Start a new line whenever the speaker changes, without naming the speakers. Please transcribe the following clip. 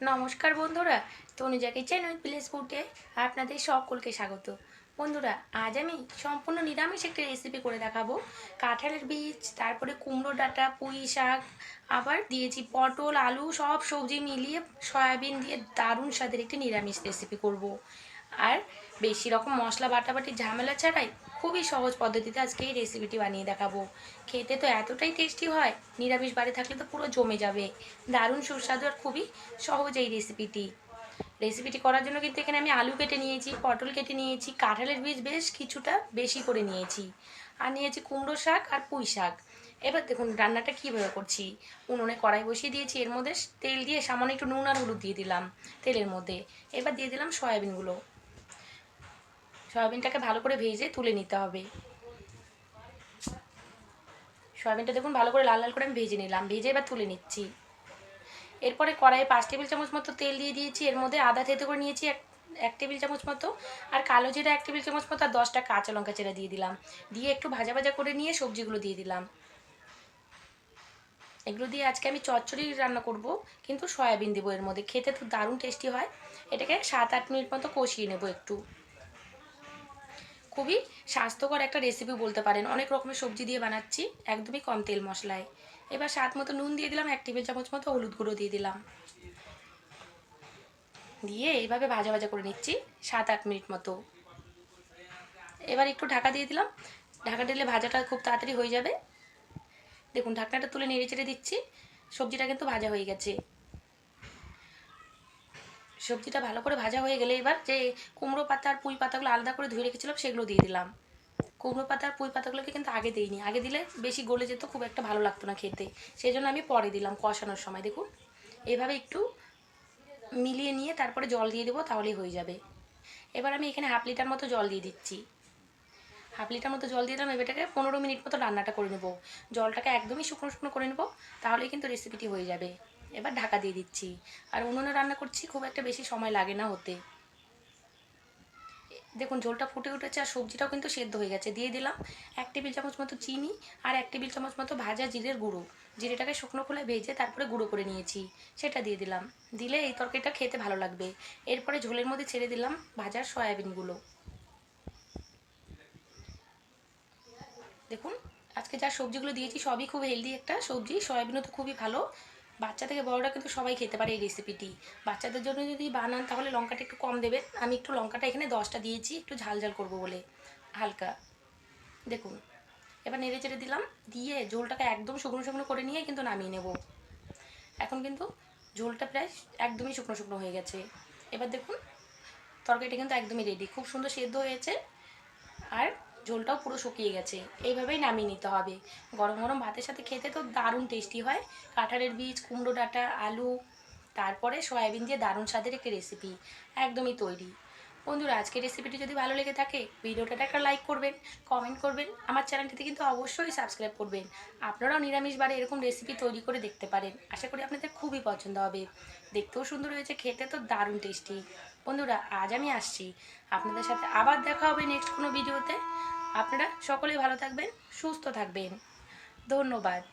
নমস্কার বন্ধুরা তনুজাকে channel place ফুটে আপনাদের সকলকে স্বাগত বন্ধুরা, আজ আমি সম্পূর্ণ নিরামিষ একটি রেসিপি করে দেখাবো কাঁঠালের বীজ, তারপরে কুমড়ো ডাঁটা, পুঁই শাক, আবার দিয়েছি পটল, আলু, সব সবজি মিলিয়ে সয়াবিন দিয়ে দারুণ স্বাদের একটি নিরামিষ রেসিপি করব। আর বেশি রকম মশলা বাটাবাটি ঝামেলা ছাড়াই খুবই সহজ পদ্ধতিতে আজকে এই রেসিপিটি বানিয়ে দেখাবো। খেতে তো এতটাই টেস্টি হয়, নিরামিষ বাড়ি থাকলে তো পুরো জমে যাবে। দারুণ সুস্বাদু আর খুবই সহজ এই রেসিপিটি রেসিপিটি করার জন্য কিন্তু এখানে আমি আলু কেটে নিয়েছি, পটল কেটে নিয়েছি, কাঁঠালের বীজ বেশ কিছুটা বেশি করে নিয়েছি। আর নিয়েছি কুমড়ো শাক আর পুঁই শাক। এবার দেখুন রান্নাটা কীভাবে করছি। উনুনে কড়াই বসিয়ে দিয়েছি, এর মধ্যে তেল দিয়ে সামান্য একটু নুন আর হলুদ দিয়ে দিলাম তেলের মধ্যে। এবার দিয়ে দিলাম সয়াবিনগুলো। সয়াবিনটাকে ভালো করে ভেজে তুলে নিতে হবে। সয়াবিনটা দেখুন, ভালো করে লাল লাল করে আমি ভেজে নিলাম। ভেজে এবার তুলে নিচ্ছি। এরপরে কড়াইয়ে পাঁচ টেবিল চামচ মতো তেল দিয়ে দিয়েছি। এর মধ্যে আদা থেতে করে নিয়েছি এক এক টেবিল চামচ মতো। আর কালো জিরা এক টেবিল চামচ মতো আর দশটা কাঁচা লঙ্কা চেরা দিয়ে দিলাম। দিয়ে একটু ভাজা ভাজা করে নিয়ে সবজিগুলো দিয়ে দিলাম। এগুলো দিয়ে আজকে আমি চচ্চড়ি রান্না করব, কিন্তু সয়াবিন দেবো এর মধ্যে। খেতে তো দারুণ টেস্টি হয়। এটাকে সাত আট মিনিট মতো কষিয়ে নেব একটু। খুবই স্বাস্থ্যকর একটা রেসিপি বলতে পারেন। অনেক রকমের সবজি দিয়ে বানাচ্ছি, একদমই কম তেল মশলায়। এবার স্বাদ মতো নুন দিয়ে দিলাম, এক টেবিল চামচ মতো হলুদ গুঁড়ো দিয়ে দিলাম। দিয়ে এইভাবে ভাজা ভাজা করে নিচ্ছি, সাত আট মিনিট মতো। এবার একটু ঢাকা দিয়ে দিলাম। ঢাকা দিলে ভাজাটা খুব তাড়াতাড়ি হয়ে যাবে। দেখুন, ঢাকনাটা তুলে নেড়ে চেড়ে দিচ্ছি। সবজিটা কিন্তু ভাজা হয়ে গেছে। সবজিটা ভালো করে ভাজা হয়ে গেলে এবার যে কুমড়ো পাতা আর পুঁই পাতাগুলো আলাদা করে ধুয়ে রেখেছিলাম, সেগুলো দিয়ে দিলাম। কুমড়ো পাতা আর পুঁই পাতাগুলোকে কিন্তু আগে দিইনি। আগে দিলে বেশি গলে যেত, খুব একটা ভালো লাগতো না খেতে। সেই জন্য আমি পরে দিলাম কষানোর সময়, দেখুন। এভাবে একটু মিলিয়ে নিয়ে তারপরে জল দিয়ে দেবো, তাহলেই হয়ে যাবে। এবার আমি এখানে হাফ লিটার মতো জল দিয়ে দিচ্ছি। হাফ লিটার মতো জল দিয়ে দিলাম এবারটাকে পনেরো মিনিট মতো রান্নাটা করে নেব। জলটাকে একদমই শুকনো শুকনো করে নেব, তাহলেই কিন্তু রেসিপিটি হয়ে যাবে। এবার ঢাকা দিয়ে দিচ্ছি। আর উনুনে রান্না করছি, খুব একটা বেশি সময় লাগে না হতে। দেখুন, ঝোলটা ফুটে উঠেছে আর সবজিটাও কিন্তু সেদ্ধ হয়ে গেছে। দিয়ে দিলাম এক টেবিল চামচ মতো চিনি আর এক টেবিল চামচ মতো ভাজা জিরের গুঁড়ো। জিরেটাকে শুকনো খোলায় ভেজে তারপরে গুঁড়ো করে নিয়েছি। সেটা দিয়ে দিলাম। দিলে এই তরকারিটা খেতে ভালো লাগবে। এরপরে ঝোলের মধ্যে ছেড়ে দিলাম ভাজার সয়াবিনগুলো। দেখুন, আজকে যা সবজিগুলো দিয়েছি সবই খুব হেলদি একটা সবজি। সয়াবিনও তো খুবই ভালো। বাচ্চা থেকে বড়রা কিন্তু সবাই খেতে পারে এই রেসিপিটি বাচ্চাদের জন্য যদি বানান, তাহলে লঙ্কাটা একটু কম দেবেন। আমি একটু লঙ্কাটা এখানে দশটা দিয়েছি, একটু ঝাল ঝাল করব বলে। হালকা। দেখুন, এবার নেড়ে চেড়ে দিলাম। দিয়ে ঝোলটাকে একদম শুকনো শুকনো করে নিয়ে কিন্তু নামিয়ে নেব। এখন কিন্তু ঝোলটা প্রায় একদমই শুকনো শুকনো হয়ে গেছে। এবার দেখুন, তরকারিটা কিন্তু একদমই রেডি খুব সুন্দর সেদ্ধ হয়েছে। আর ঝোলটাও পুরো শুকিয়ে গেছে। এইভাবেই নামিয়ে নিতে হবে। গরম গরম ভাতের সাথে খেতে তো দারুণ টেস্টি হয়। কাঁঠালের বীজ, কুমড়ো ডাঁটা, আলু, তারপরে সয়াবিন দিয়ে দারুণ স্বাদের একটি রেসিপি একদমই তৈরি। বন্ধুরা, আজকের রেসিপিটি যদি ভালো লেগে থাকে, ভিডিওটাতে একটা লাইক করবেন কমেন্ট করবেন, আমার চ্যানেলটিতে কিন্তু অবশ্যই সাবস্ক্রাইব করবেন। আপনারাও নিরামিষ বারে এরকম রেসিপি তৈরি করে দেখতে পারেন। আশা করি আপনাদের খুবই পছন্দ হবে। দেখতেও সুন্দর হয়েছে, খেতে তো দারুণ টেস্টি বন্ধুরা, আজ আমি আসছি। আপনাদের সাথে আবার দেখা হবে নেক্সট কোনো ভিডিওতে আপনারা সকলেই ভালো থাকবেন, সুস্থ থাকবেন। ধন্যবাদ।